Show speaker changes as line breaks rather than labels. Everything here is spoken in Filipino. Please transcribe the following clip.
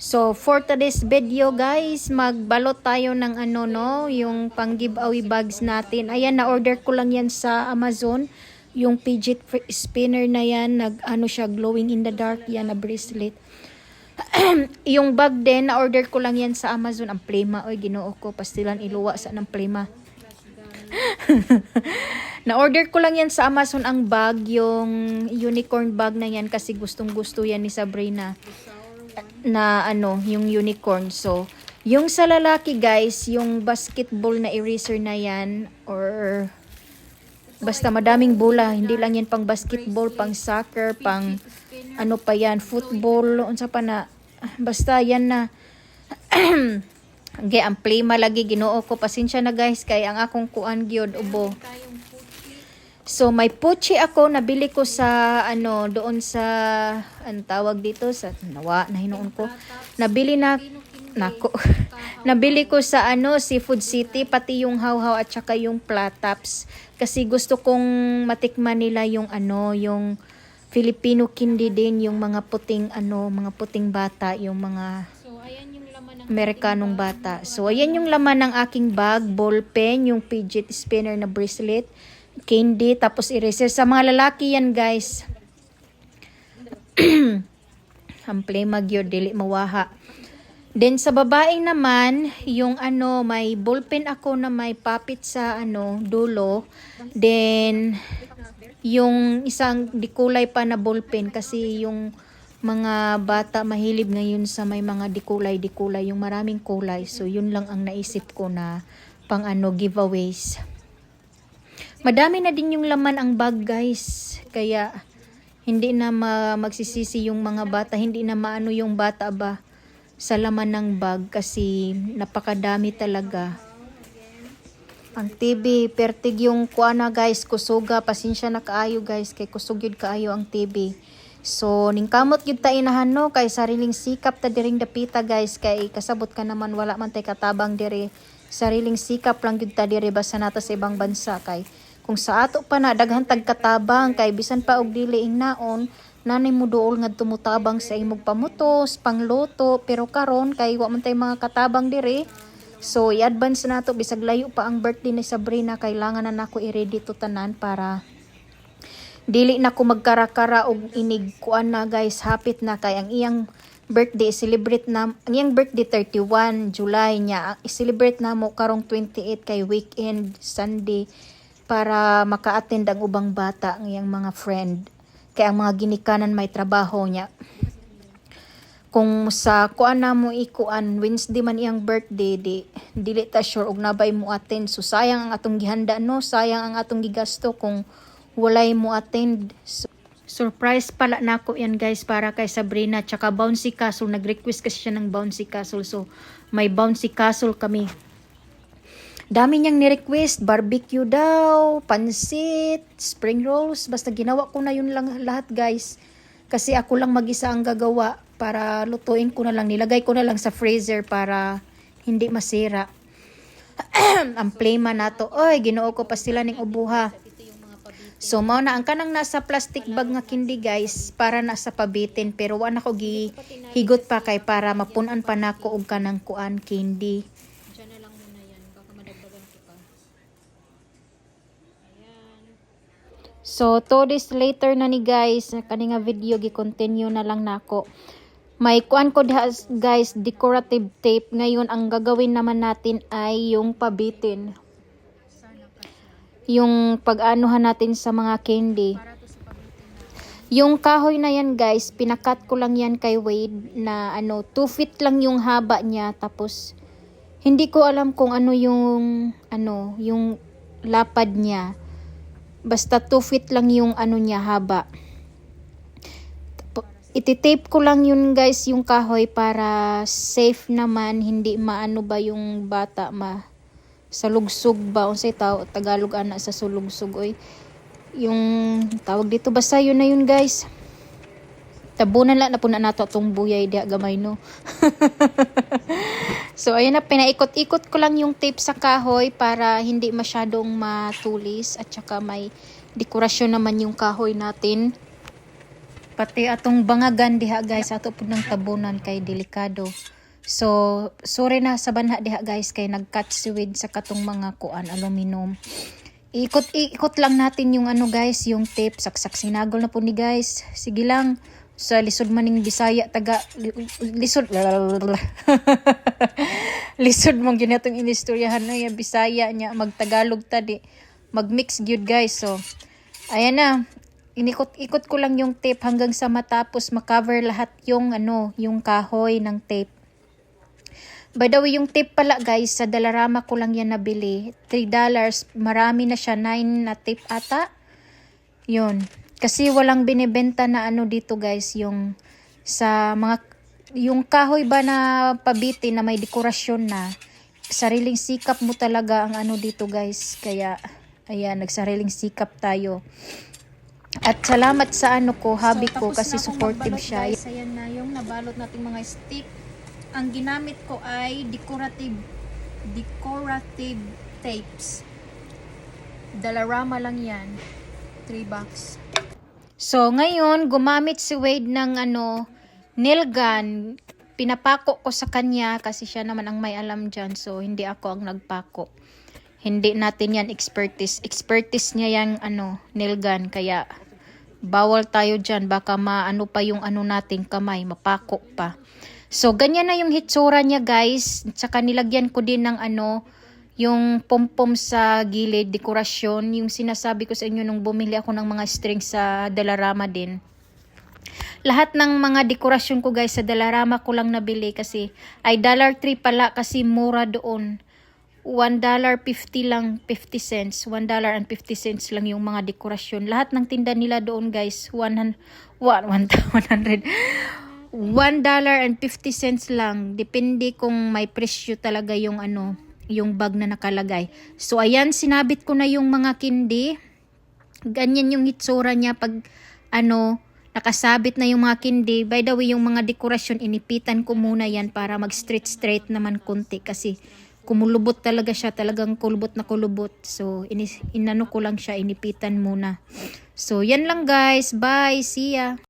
So, for today's video guys, magbalot tayo ng ano no, yung pang giveaway bags natin. Ayan, na-order ko lang yan sa Amazon. Yung fidget spinner na yan, nag ano siya, glowing in the dark yan na bracelet. yung bag din, na-order ko lang yan sa Amazon. Ang plema, oy, ginoo ko, pastilan iluwa sa ng plema. Na-order ko lang yan sa Amazon ang bag, yung unicorn bag na yan kasi gustong gusto yan ni Sabrina na ano, yung unicorn. So, yung sa lalaki guys, yung basketball na eraser na yan or basta madaming bola, hindi lang yan pang basketball, pang soccer, pang ano pa yan, football, unsa pa na basta yan na Okay, ang play malagi ginoo ko. Pasensya na guys kay ang akong kuan gyud ubo. So may puchi ako nabili ko sa ano doon sa ang tawag dito sa nawa na hinuon ko. Nabili na nako. nabili ko sa ano Seafood City pati yung hawhaw at saka yung plataps kasi gusto kong matikman nila yung ano yung Filipino candy din yung mga puting ano mga puting bata yung mga Amerikanong bata. So, ayan yung laman ng aking bag, ball pen, yung fidget spinner na bracelet, candy, tapos eraser. Sa mga lalaki yan, guys. Ang play magyo, dili mawaha. Then sa babae naman, yung ano, may ballpen ako na may papit sa ano, dulo. Then yung isang dikulay pa na ballpen kasi yung mga bata mahilib ngayon sa may mga dikulay-dikulay, yung maraming kulay. So yun lang ang naisip ko na pang ano giveaways. Madami na din yung laman ang bag, guys. Kaya hindi na ma- magsisisi yung mga bata, hindi na maano yung bata ba sa laman ng bag kasi napakadami talaga. Ang TV, pertig yung kuana guys, kusuga, pasensya na kaayo guys, kay kusog yun kaayo ang TV. So, ningkamot yun ta inahan no, kay sariling sikap ta diring dapita guys, kay kasabot ka naman wala man tay katabang diri. Sariling sikap lang yun ta diri basta nata sa ibang bansa kay kung sa ato pa na daghan tag katabang kay bisan pa og dili ing naon nanay mo dool nga tumutabang sa imong pamutos, pangloto, pero karon kay wa man tay mga katabang diri. So, i-advance na to bisag layo pa ang birthday ni Sabrina, kailangan na nako i-ready to tanan para dili na ko magkarakara og inig. Kuan na guys, hapit na kay ang iyang birthday celebrate na ang iyang birthday 31 July niya. I-celebrate na mo karong 28 kay weekend Sunday para maka-attend ang ubang bata ang iyang mga friend. Kay ang mga ginikanan may trabaho niya. Kung sa kuan na mo ikuan Wednesday man iyang birthday di dili ta sure og nabay mo attend. So sayang ang atong gihanda no? Sayang ang atong gigasto kung walay mo attend. So, surprise pala nako yan guys para kay Sabrina. Tsaka bouncy castle. Nag-request kasi siya ng bouncy castle. So may bouncy castle kami Dami niyang ni-request, barbecue daw, pansit, spring rolls, basta ginawa ko na yun lang lahat guys. Kasi ako lang mag-isa ang gagawa para lutuin ko na lang, nilagay ko na lang sa freezer para hindi masira. ang plema na to, oy, ginoo ko pa sila ning ubuha. So mao na ang kanang nasa plastic bag nga kindi guys para nasa pabitin pero wa na ko gi higot pa kay para mapunan pa nako og kanang kuan kindi. So, two days later na ni guys, kani nga video gi-continue na lang nako. May kuan ko guys, decorative tape. Ngayon ang gagawin naman natin ay yung pabitin. Yung pag-anuhan natin sa mga candy. Yung kahoy na yan guys, pinakat ko lang yan kay Wade na ano, 2 feet lang yung haba niya tapos hindi ko alam kung ano yung ano, yung lapad niya. Basta 2 feet lang yung ano niya haba. Ititape ko lang yun guys yung kahoy para safe naman hindi maano ba yung bata ma sa lugsog ba unsay tao Tagalog ana sa sulugsog oy. Yung tawag dito basta yun na yun guys. Tabunan lang na po na nato itong buyay diha gamay no so ayun na pinaikot-ikot ko lang yung tape sa kahoy para hindi masyadong matulis at saka may dekorasyon naman yung kahoy natin Pati atong bangagan diha guys, ato po ng tabunan kay delikado. So, sorry na sa banha diha guys kay nag-cut suwid sa katong mga kuan aluminum. Ikot ikot lang natin yung ano guys, yung tape saksak sinagol na po ni guys. Sige lang sa lisod maning Bisaya taga li- lisod lisod mong ginatong inistoryahan na yung Bisaya niya magtagalog ta di magmix gyud guys so ayan na inikot-ikot ko lang yung tape hanggang sa matapos makover lahat yung ano yung kahoy ng tape By the way, yung tape pala guys, sa Dalarama ko lang yan nabili. $3. Marami na siya. 9 na tape ata. Yun. Kasi walang binibenta na ano dito guys, yung sa mga, yung kahoy ba na pabiti na may dekorasyon na, sariling sikap mo talaga ang ano dito guys. Kaya, ayan, nagsariling sikap tayo. At salamat sa ano ko, hobby ko kasi supportive siya. Guys, ayan na yung nabalot nating mga stick. Ang ginamit ko ay decorative decorative tapes. Dalarama lang yan. 3 bucks. So, ngayon, gumamit si Wade ng ano, nail gun. Pinapako ko sa kanya kasi siya naman ang may alam dyan. So, hindi ako ang nagpako. Hindi natin yan expertise. Expertise niya yung ano, nail gun. Kaya, bawal tayo dyan. Baka maano pa yung ano nating kamay. Mapako pa. So, ganyan na yung hitsura niya guys. Tsaka nilagyan ko din ng ano, yung pom-pom sa gilid, dekorasyon. Yung sinasabi ko sa inyo nung bumili ako ng mga strings sa Dalarama din. Lahat ng mga dekorasyon ko guys sa Dalarama ko lang nabili kasi ay dollar $3 pala kasi mura doon. $1.50 lang 50 cents. $1.50 cents lang yung mga dekorasyon. Lahat ng tinda nila doon guys, 100 100 $1.50 cents lang. Depende kung may presyo talaga yung ano, yung bag na nakalagay. So ayan, sinabit ko na yung mga kindi. Ganyan yung hitsura niya pag ano, nakasabit na yung mga kindi. By the way, yung mga dekorasyon, inipitan ko muna yan para mag straight straight naman konti kasi kumulubot talaga siya, talagang kulubot na kulubot. So, inis, inano ko lang siya, inipitan muna. So, yan lang guys. Bye. See ya.